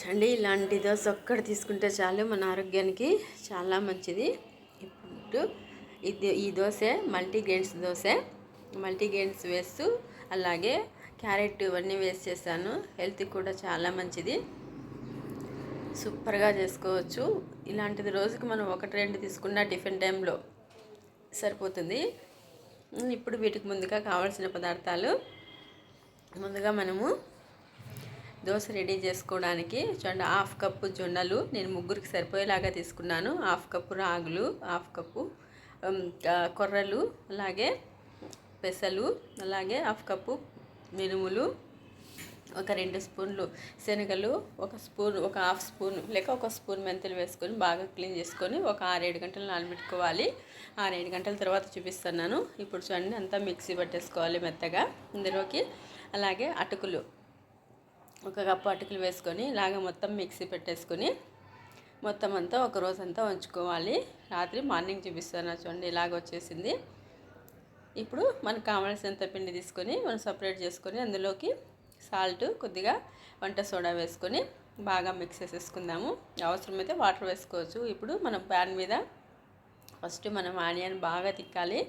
చండి ఇలాంటి దోశ ఒక్కటి తీసుకుంటే చాలు మన ఆరోగ్యానికి చాలా మంచిది. ఇప్పుడు ఇది ఈ దోశ మల్టీగ్రెయిన్స్ దోశ. మల్టీగ్రెయిన్స్ వేస్తూ అలాగే క్యారెట్ ఇవన్నీ వేస్ట్ చేశాను హెల్త్కి కూడా చాలా మంచిది. సూపర్గా చేసుకోవచ్చు. ఇలాంటిది రోజుకి మనం ఒకటి రెండు తీసుకున్న టిఫిన్ టైంలో సరిపోతుంది. ఇప్పుడు వీటికి ముందుగా కావాల్సిన పదార్థాలు. ముందుగా మనము దోశ రెడీ చేసుకోవడానికి చూడండి హాఫ్ కప్పు జొన్నలు నేను ముగ్గురికి సరిపోయేలాగా తీసుకున్నాను. హాఫ్ కప్పు రాగులు హాఫ్ కప్పు కొర్రలు అలాగే పెసలు అలాగే హాఫ్ కప్పు మినుములు ఒక రెండు స్పూన్లు శనగలు ఒక స్పూన్ ఒక హాఫ్ స్పూన్ లేక ఒక స్పూన్ మెంతులు వేసుకొని బాగా క్లీన్ చేసుకొని ఒక ఆరేడు గంటలు నానబెట్టుకోవాలి. ఆరేడు గంటల తర్వాత చూపిస్తున్నాను. ఇప్పుడు చూడండి అంతా మిక్సీ పట్టేసుకోవాలి మెత్తగా. ఇందులోకి అలాగే అటుకులు. ఒక కప్పు అటుకులు వేసుకొని ఇలాగ మొత్తం మిక్సీ పెట్టేసుకొని మొత్తం అంతా ఒక రోజంతా ఉంచుకోవాలి. రాత్రి మార్నింగ్ చూపిస్తాను చూడండి ఇలాగ వచ్చేసింది. ఇప్పుడు మనకు కావాల్సినంత పిండి తీసుకొని మనం సపరేట్ చేసుకొని అందులోకి సాల్ట్ కొద్దిగా వంట సోడా వేసుకొని బాగా మిక్స్ చేసేసుకుందాము. అవసరమైతే వాటర్ వేసుకోవచ్చు. ఇప్పుడు మనం ప్యాన్ మీద ఫస్ట్ మనం ఆనియన్ బాగా తిక్కాలి.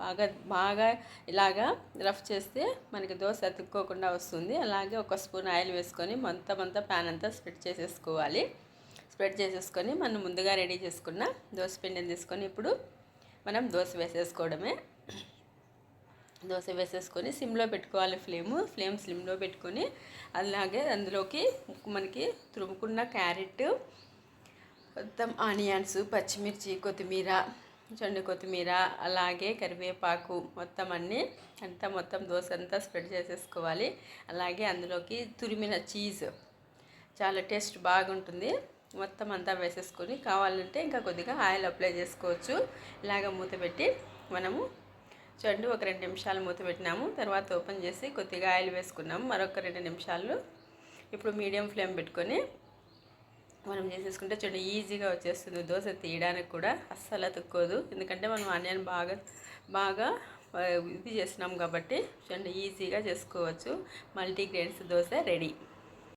బాగా బాగా ఇలాగా రఫ్ చేస్తే మనకి దోశ అతుక్కోకుండా వస్తుంది. అలాగే ఒక స్పూన్ ఆయిల్ వేసుకొని మొత్తం అంతా ప్యాన్ అంతా స్ప్రెడ్ చేసేసుకోవాలి. స్ప్రెడ్ చేసేసుకొని మనం ముందుగా రెడీ చేసుకున్న దోశ పిండిని తీసుకొని ఇప్పుడు మనం దోశ వేసేసుకోవడమే. దోశ వేసేసుకొని సిమ్లో పెట్టుకోవాలి ఫ్లేమ్. ఫ్లేమ్ స్లిమ్లో పెట్టుకొని అలాగే అందులోకి మనకి తురుముకున్న క్యారెట్ మొత్తం ఆనియన్స్ పచ్చిమిర్చి కొత్తిమీర చండు కొత్తిమీర అలాగే కరివేపాకు మొత్తం అన్నీ అంతా మొత్తం దోశ అంతా స్ప్రెడ్ చేసేసుకోవాలి. అలాగే అందులోకి తురిమిన చీజ్. చాలా టేస్ట్ బాగుంటుంది. మొత్తం అంతా వేసేసుకొని కావాలంటే ఇంకా కొద్దిగా ఆయిల్ అప్లై చేసుకోవచ్చు. ఇలాగ మూత పెట్టి మనము చెండు ఒక రెండు నిమిషాలు మూత పెట్టినాము. తర్వాత ఓపెన్ చేసి కొద్దిగా ఆయిల్ వేసుకున్నాము. మరొక రెండు నిమిషాలు ఇప్పుడు మీడియం ఫ్లేమ్ పెట్టుకొని మనం చేసేసుకుంటే చూడండి ఈజీగా వచ్చేస్తుంది. దోశ తీయడానికి కూడా అస్సలు అతుక్కోదు. ఎందుకంటే మనం ఆనియన్ బాగా బాగా ఇది చేసినాం కాబట్టి చూడండి ఈజీగా చేసుకోవచ్చు. Multigrains dosa ready.